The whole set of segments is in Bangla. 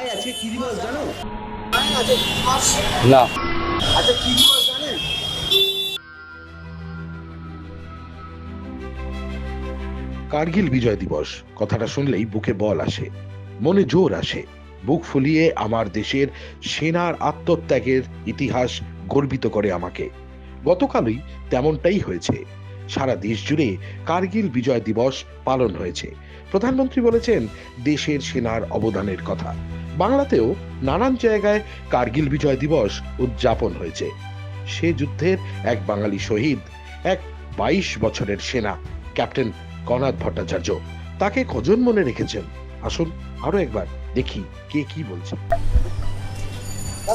আজকে কি দিবস জানো? না। আচ্ছা কি দিবস জানেন? কার্গিল বিজয় দিবস কথাটা শুনলেই বুকে বল আসে মনে জোর আসে বুক ফুলিয়ে আমার দেশের সেনার আত্মত্যাগের ইতিহাস গর্বিত করে আমাকে। গতকালই তেমনটাই হয়েছে। সারা দেশ জুড়ে কার্গিল বিজয় দিবস পালন হয়েছে। প্রধানমন্ত্রী বলেছেন দেশের সেনার অবদানের কথা। বাংলাতেও নানান জায়গায় কার্গিল বিজয় দিবস উদযাপন হয়েছে। সে যুদ্ধের এক বাঙালি শহীদ এক বাইশ বছরের সেনা ক্যাপ্টেন কনাদ ভট্টাচার্য। তাকে কজন মনে রেখেছেন? আসুন আরও একবার দেখি কে কি বলছে।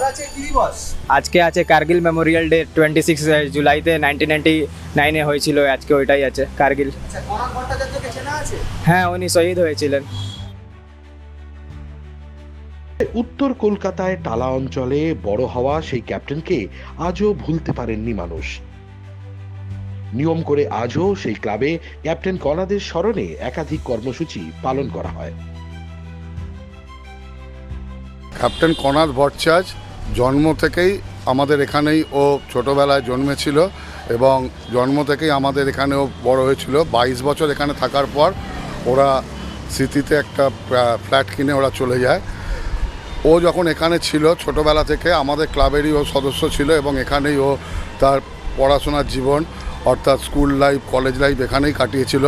আজকে দিবস? আজকে আছে Kargil memorial day twenty six জুলাইতে নাইনটিন নাইনটি নাইনে হয়েছিল আজকে ওইটাই আছে কার্গিল। আচ্ছা হ্যাঁ উনি শহীদ হয়েছিলেন। উত্তর কলকাতায় টালা অঞ্চলে বড় হওয়া সেই ক্যাপ্টেনকে আজও ভুলতে পারেননি মানুষ। নিয়ম করে আজও সেই ক্লাবে ক্যাপ্টেন কনাদের স্মরণে একাধিক কর্মসূচি পালন করা হয়। ক্যাপ্টেন কনাদ ভট্টাচার্য জন্ম থেকেই আমাদের এখানেই ও ছোটোবেলায় জন্মেছিল এবং জন্ম থেকেই আমাদের এখানেও বড় হয়েছিল। বাইশ বছর এখানে থাকার পর ওরা স্মৃতিতে একটা ফ্ল্যাট কিনে ওরা চলে যায়। ও যখন এখানে ছিল, ছোটোবেলা থেকে আমাদের ক্লাবেরই ও সদস্য ছিল এবং এখানেই ও তার পড়াশোনার জীবন, অর্থাৎ স্কুল লাইফ, কলেজ লাইফ এখানেই কাটিয়েছিল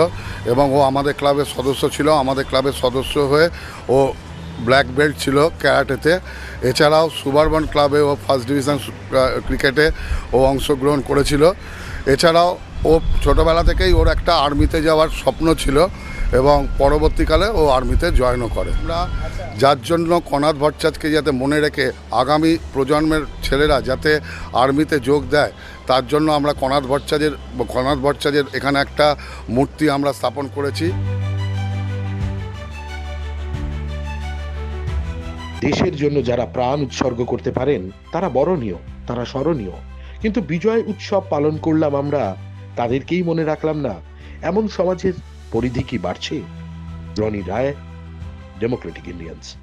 এবং ও আমাদের ক্লাবের সদস্য ছিল। আমাদের ক্লাবের সদস্য হয়ে ও ব্ল্যাক বেল্ট ছিল ক্যারাটেতে। এছাড়াও সুবারবন ক্লাবে ও ফার্স্ট ডিভিশন ক্রিকেটে ও অংশগ্রহণ করেছিল। এছাড়াও ও ছোটোবেলা থেকেই ওর একটা আর্মিতে যাওয়ার স্বপ্ন ছিল এবং পরবর্তীকালে ও আর্মিতে জয়েনও করে। আমরা যার জন্য কনাদ ভট্টাচার্যকে যাতে মনে রেখে আগামী প্রজন্মের ছেলেরা যাতে আর্মিতে যোগ দেয়, তার জন্য আমরা কনাদ ভট্টাচার্যের কনাদ ভট্টাচার্যের এখানে একটা মূর্তি আমরা স্থাপন করেছি। দেশের জন্য যারা প্রাণ উৎসর্গ করতে পারেন, তারা বরণীয়, তারা স্মরণীয়। কিন্তু বিজয় উৎসব পালন করলাম আমরা, তাদেরকেই মনে রাখলাম না। এমন সমাজের পরিধি কি বাড়ছে? রনি রায় ডেমোক্রেটিক ইন্ডিয়ান্স